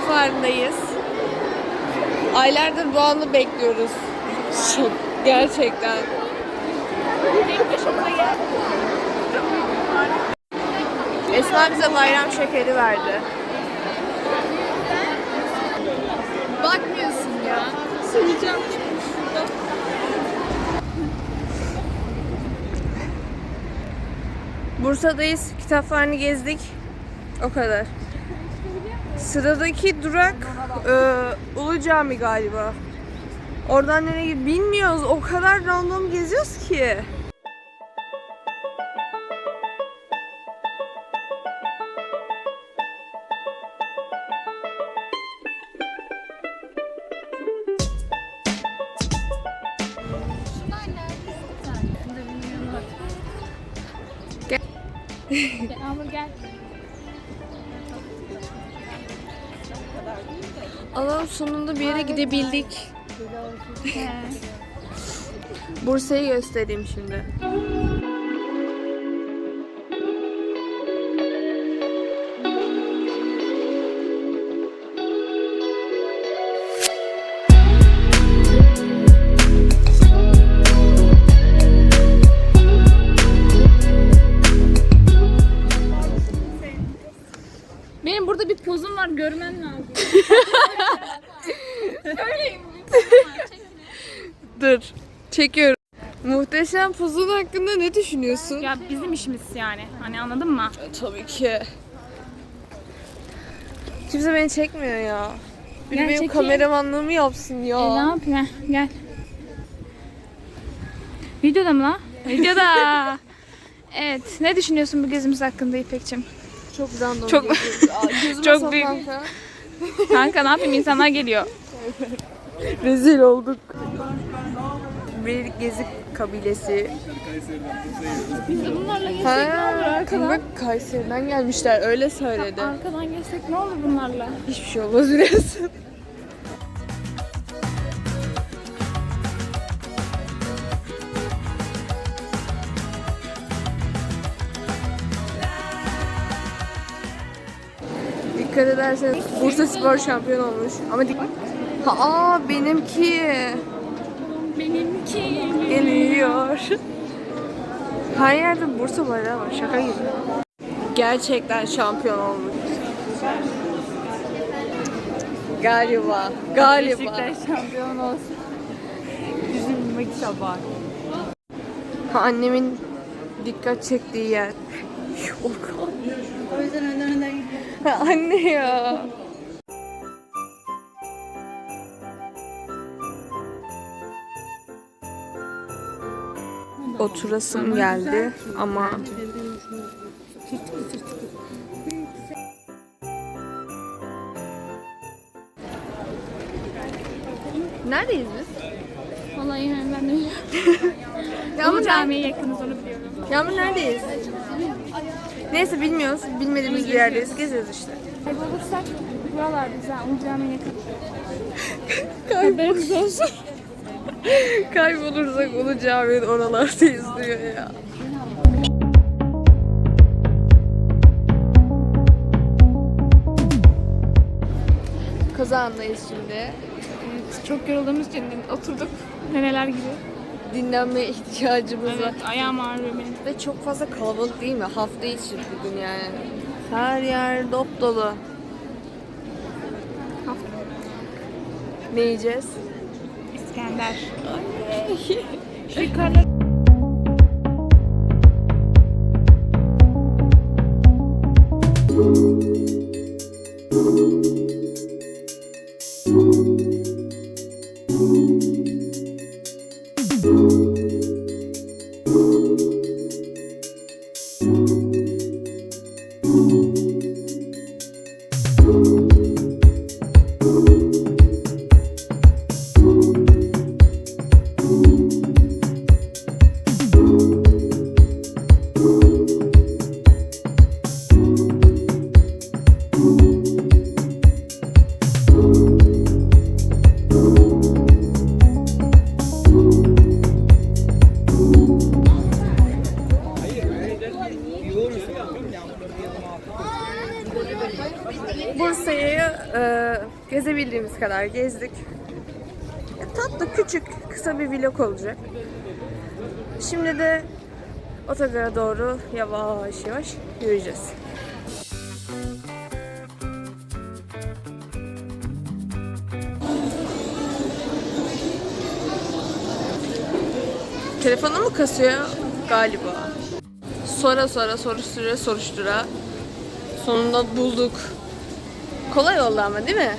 Fuarı'ndayız. Aylardır bu anı bekliyoruz. Çok gerçekten. Esma bize bayram şekeri verdi. Bakmıyorsun ya. Söyleyeceğim. Bursa'dayız. Kitap fuarını gezdik. O kadar. Sıradaki durak e, Ulu Cami galiba. Oradan nereye bilmiyoruz. O kadar random geziyoruz ki. Yağmur gel. Allah'ım sonunda bir yere gidebildik. Bursa'yı göstereyim şimdi. Benim burada bir pozum var görmen lazım. Öyleyim. Dur. Çekiyorum. Muhteşem pozun hakkında ne düşünüyorsun? Ya bizim işimiz yani. Hani anladın mı? Tabii ki. Kimse beni çekmiyor ya. Biri Gel benim çekeyim. kameramanlığımı yapsın ya. E, ne yapayım? Heh, Gel. Videoda mı lan? Videoda. evet. Ne düşünüyorsun bu gezimiz hakkında İpek'cim? Çok random. Çok- Çok büyük. kanka. Kanka ne yapayım? İnsanlar geliyor. Rezil olduk. Bir gezi kabilesi. Biz de bunlarla gezsek Ha, kanka Kayseri'den gelmişler öyle söyledi. Arkadan gezsek ne olur bunlarla? Hiçbir şey olmaz biliyorsun. Dikkat ederseniz Bursa Spor şampiyon olmuş. Ama dik aa, benimki Benimki. geliyor. Her yerde Bursa bayrağı var. Şaka gibi. Gerçekten şampiyon olmuş. Galiba. Galiba. şampiyon olsun. Üzülmek sabah. Ha, annemin dikkat çektiği yer. Yok. O yüzden önden önden Ha, Anne ya. Oturasım geldi ama Neredeyiz biz? Vallahi yani ben de bilmiyorum. Yağmur, camiye yakınız onu biliyorum. Yağmur neredeyiz? Neyse bilmiyoruz. Bilmediğimiz bir yerdeyiz. Geziyoruz işte. Kaybolursak buralardayız ha. Onu camiye yakın. Kayboluruz olsun. Kaybolursak Ulu Cami'nin oralardayız diyor ya. Kazandayız şimdi. Evet, çok yorulduğumuz için oturduk. Neneler gibi. Dinlenmeye ihtiyacımız var. Evet, ayağım ağrıyor benim. Ve çok fazla kalabalık değil mi? Hafta içi bugün yani. Her yer dop dolu. Ne yiyeceğiz? İskender. Şu yukarıda Gezebildiğimiz kadar gezdik. E, tatlı, küçük, kısa bir vlog olacak. Şimdi de otogara doğru yavaş yavaş yürüyeceğiz. Telefonu mu kasıyor? Galiba. Sonra sonra soruştura soruştura sonunda bulduk. Kolay oldu ama değil mi?